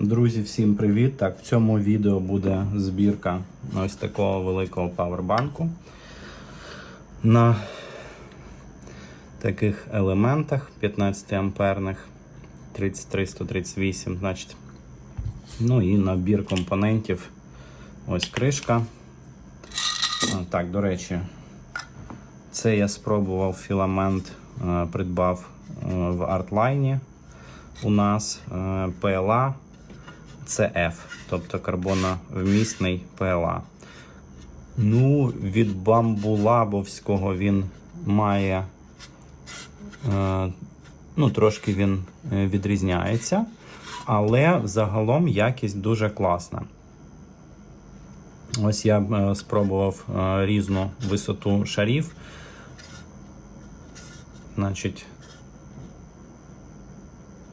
Друзі, всім привіт! Так, в цьому відео буде збірка ось такого великого павербанку на таких елементах 15 амперних 33-138, значить. Ну і набір компонентів. Ось кришка. Так, до речі, це я спробував філамент, е, придбав е, в артлайні. У нас е, PLA CF, тобто карбоновмісний PLA. Ну, від бамбулабовського він має. е, Ну, трошки він е, відрізняється, але загалом якість дуже класна. Ось я е, спробував е, різну висоту шарів. Значить,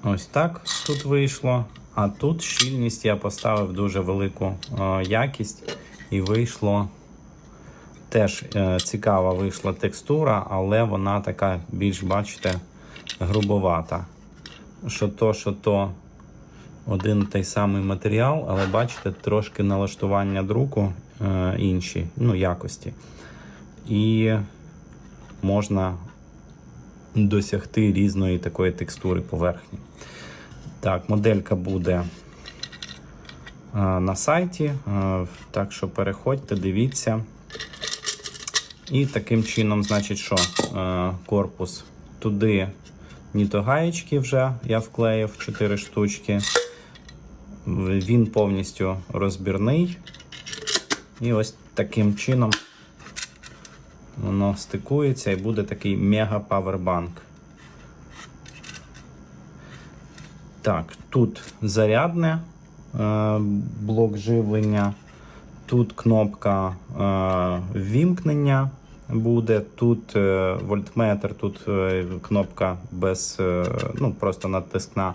ось так тут вийшло. А тут щільність я поставив дуже велику е, якість, і вийшло теж е, цікава вийшла текстура, але вона така більш, бачите, грубовата. Що то, що то один той самий матеріал, але бачите, трошки налаштування друку е, інші, ну, якості. І можна досягти різної такої текстури поверхні. Так, моделька буде е, на сайті, е, так що переходьте, дивіться. І таким чином, значить, що е, корпус туди нітогаєчки вже я вклеїв 4 штучки. Він повністю розбірний. І ось таким чином воно стикується і буде такий мега павербанк. Так, тут зарядне е, блок живлення, тут кнопка е, ввімкнення буде, тут е, вольтметр, тут е, кнопка без, е, ну, просто натискна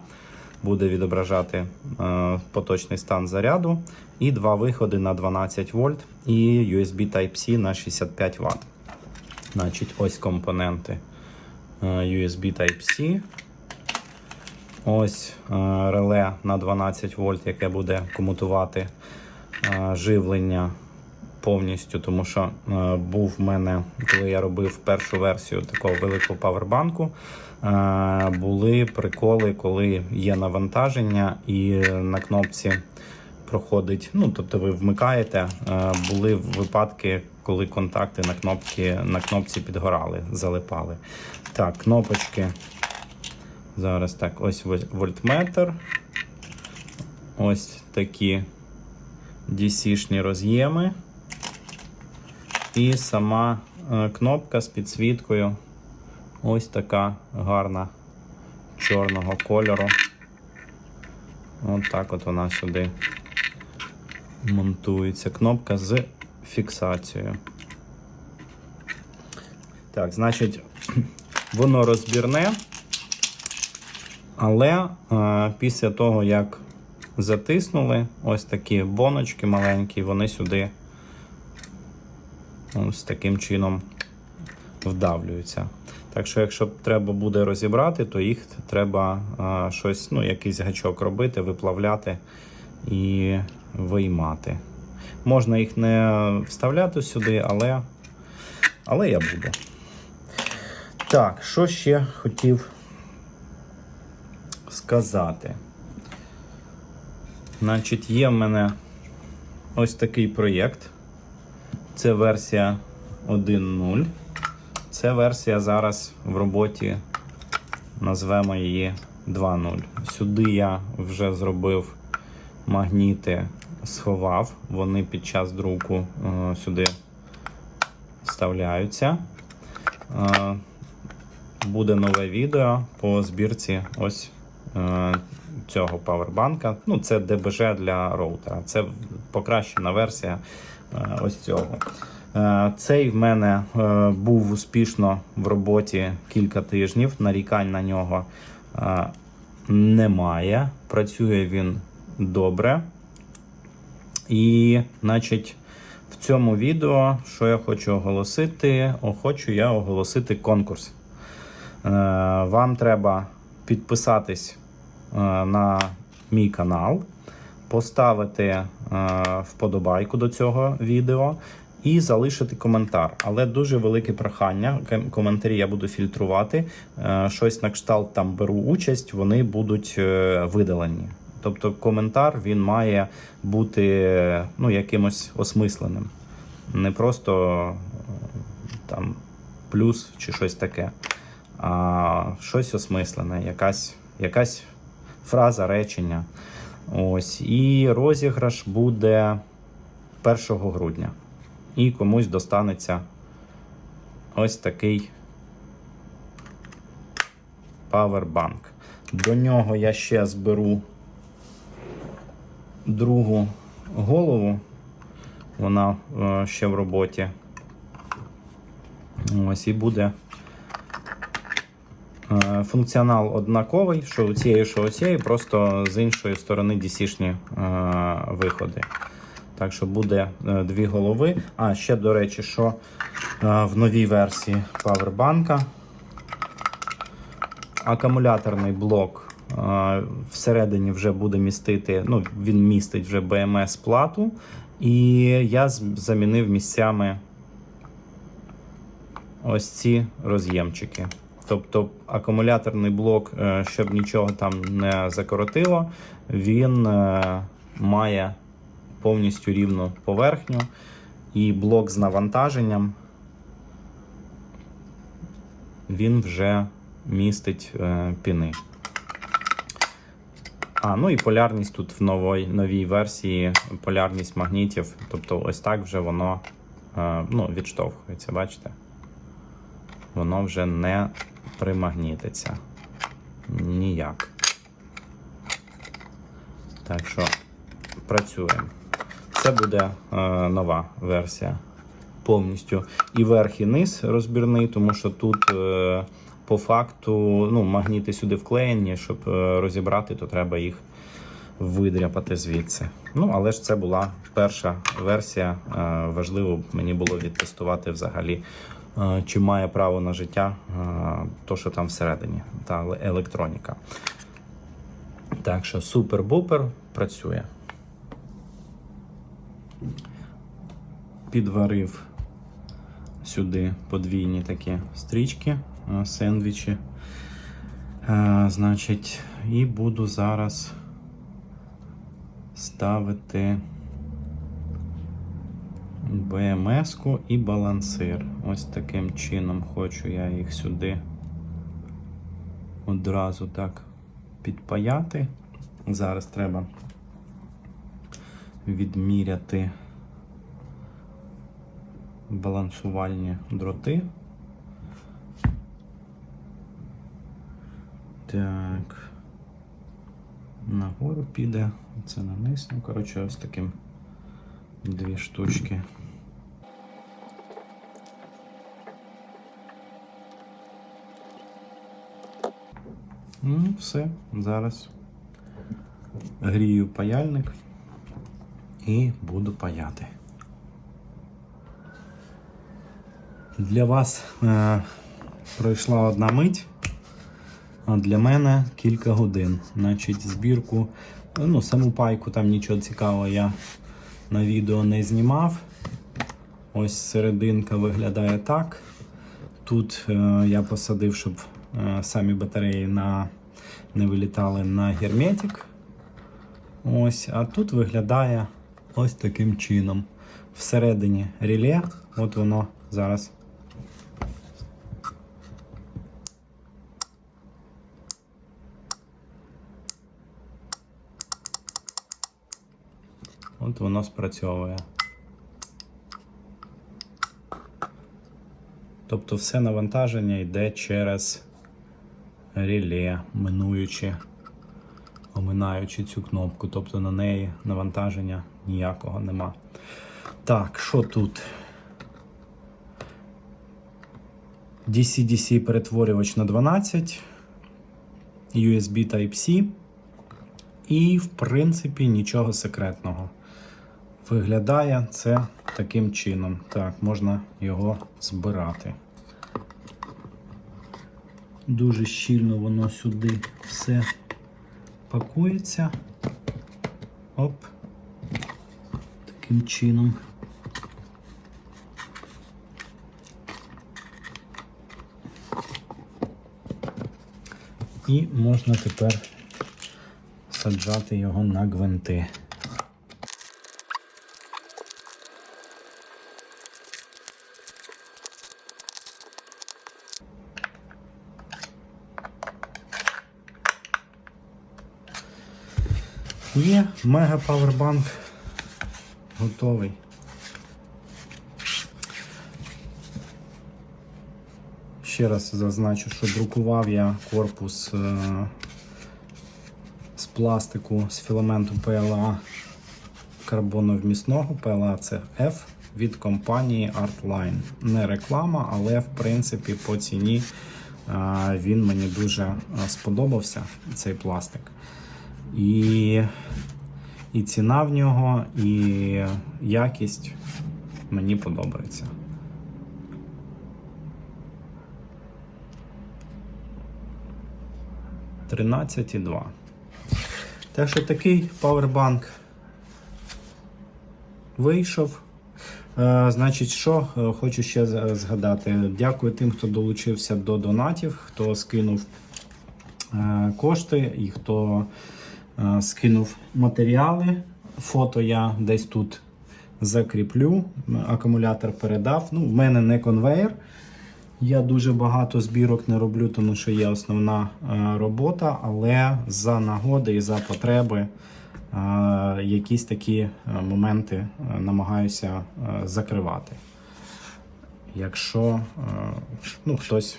буде відображати е, поточний стан заряду. І два виходи на 12 вольт і USB Type-C на 65 Вт. Значить, ось компоненти е, USB Type-C. Ось е, реле на 12 вольт, яке буде комутувати е, живлення повністю, тому що е, був в мене, коли я робив першу версію такого великого павербанку, були приколи, коли є навантаження і на кнопці проходить. Ну, тобто ви вмикаєте, були випадки, коли контакти на кнопці, на кнопці підгорали, залипали. Так, кнопочки. Зараз так, ось вольтметр. Ось такі DC-шні роз'єми. І сама е, кнопка з підсвіткою. Ось така гарна чорного кольору. Ось так от вона сюди монтується. Кнопка з фіксацією. Так, значить, воно розбірне. Але е, після того, як затиснули ось такі боночки маленькі, вони сюди ось таким чином вдавлюються. Так що, якщо треба буде розібрати, то їх треба е, щось, ну, якийсь гачок робити, виплавляти і виймати. Можна їх не вставляти сюди, але, але я буду. Так, що ще хотів сказати. Значить, є в мене ось такий проєкт. Це версія 1.0. Це версія зараз в роботі, назвемо її 2.0. Сюди я вже зробив магніти, сховав, вони під час друку е, сюди вставляються. Е, буде нове відео по збірці ось цього павербанка. Ну, це ДБЖ для роутера. Це покращена версія е, ось цього. Е, Цей в мене е, був успішно в роботі кілька тижнів. Нарікань на нього е, немає. Працює він добре. І, значить, в цьому відео, що я хочу оголосити, хочу я оголосити конкурс. Е, Вам треба підписатись е, на мій канал. поставити е, вподобайку до цього відео і залишити коментар. Але дуже велике прохання. Коментарі я буду фільтрувати. Е, Щось на кшталт там беру участь, вони будуть е, видалені. Тобто коментар він має бути ну, якимось осмисленим. Не просто е, там плюс чи щось таке, а щось осмислене, якась, якась фраза речення. Ось. І розіграш буде 1 грудня. І комусь достанеться ось такий павербанк. До нього я ще зберу другу голову. Вона е, ще в роботі. Ось і буде функціонал однаковий, що у цієї, що у цієї, просто з іншої сторони DC-шні е, виходи. Так що буде е, дві голови. А ще, до речі, що е, в новій версії Powerbank акумуляторний блок е, всередині вже буде містити, ну, він містить вже BMS плату. І я замінив місцями ось ці роз'ємчики. Тобто акумуляторний блок, е, щоб нічого там не закоротило, він е, має повністю рівну поверхню і блок з навантаженням він вже містить е, піни. А, ну і полярність тут в новій, новій версії, полярність магнітів. Тобто ось так вже воно ну, відштовхується, бачите? Воно вже не примагнітиться. Ніяк. Так що працюємо. Це буде е, нова версія повністю. І верх, і низ розбірний, тому що тут е, по факту ну, магніти сюди вклеєні, щоб е, розібрати, то треба їх видряпати звідси. Ну, але ж це була перша версія. Е, важливо мені було відтестувати взагалі, чи має право на життя то, що там всередині, та електроніка. Так що супер-бупер працює. Підварив сюди подвійні такі стрічки, сендвічі. Значить, і буду зараз ставити БМС-ку і балансир. Ось таким чином хочу я їх сюди одразу так підпаяти. Зараз треба відміряти балансувальні дроти. Так. Нагору піде, це на. Ну, коротше, ось таким дві штучки. Ну, все, зараз грію паяльник і буду паяти. Для вас е, пройшла одна мить, а для мене кілька годин. Значить, збірку, ну, саму пайку там нічого цікавого я на відео не знімав. Ось серединка виглядає так. Тут е, я посадив, щоб е, самі батареї на, не вилітали на герметик. Ось, а тут виглядає ось таким чином. Всередині реле, от воно зараз. От воно спрацьовує. Тобто все навантаження йде через реле, минуючи, оминаючи цю кнопку. Тобто на неї навантаження ніякого нема. Так, що тут? DC-DC перетворювач на 12, USB Type-C. І, в принципі, нічого секретного. Виглядає це таким чином. Так, можна його збирати. Дуже щільно воно сюди все пакується. Оп. Таким чином. І можна тепер саджати його на гвинти. Є мега павербанк готовий. Ще раз зазначу, що друкував я корпус е, з пластику з філаменту PLA карбоновмісного PLA це F від компанії Artline. Не реклама, але в принципі по ціні е, він мені дуже е, сподобався, цей пластик. І, і ціна в нього, і якість мені подобається. Тринадцять і два. Так що такий павербанк вийшов. Е, значить, що е, хочу ще згадати. Дякую тим, хто долучився до донатів, хто скинув е, кошти і хто скинув матеріали. Фото я десь тут закріплю. Акумулятор передав. Ну, в мене не конвейер. Я дуже багато збірок не роблю, тому що є основна е, робота, але за нагоди і за потреби е, якісь такі е, моменти е, намагаюся е, закривати. Якщо е, ну, хтось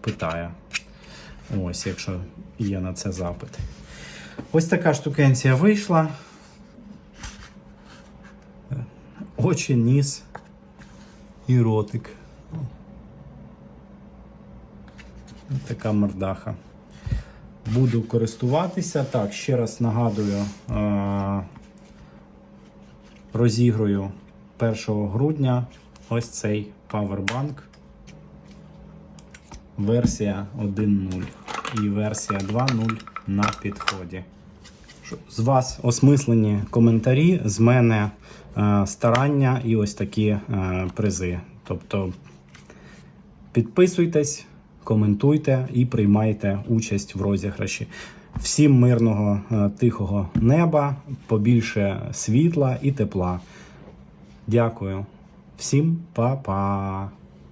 питає, ось, якщо є на це запит. Ось така штукенція вийшла. Очі, ніс і ротик. Така мордаха. Буду користуватися. Так, ще раз нагадую, е- розіграю 1 грудня ось цей павербанк. Версія 1.0 і версія 2.0 на підході. З вас осмислені коментарі, з мене е, старання і ось такі е, призи. Тобто підписуйтесь, коментуйте і приймайте участь в розіграші. Всім мирного, е, тихого неба, побільше світла і тепла. Дякую. Всім па-па.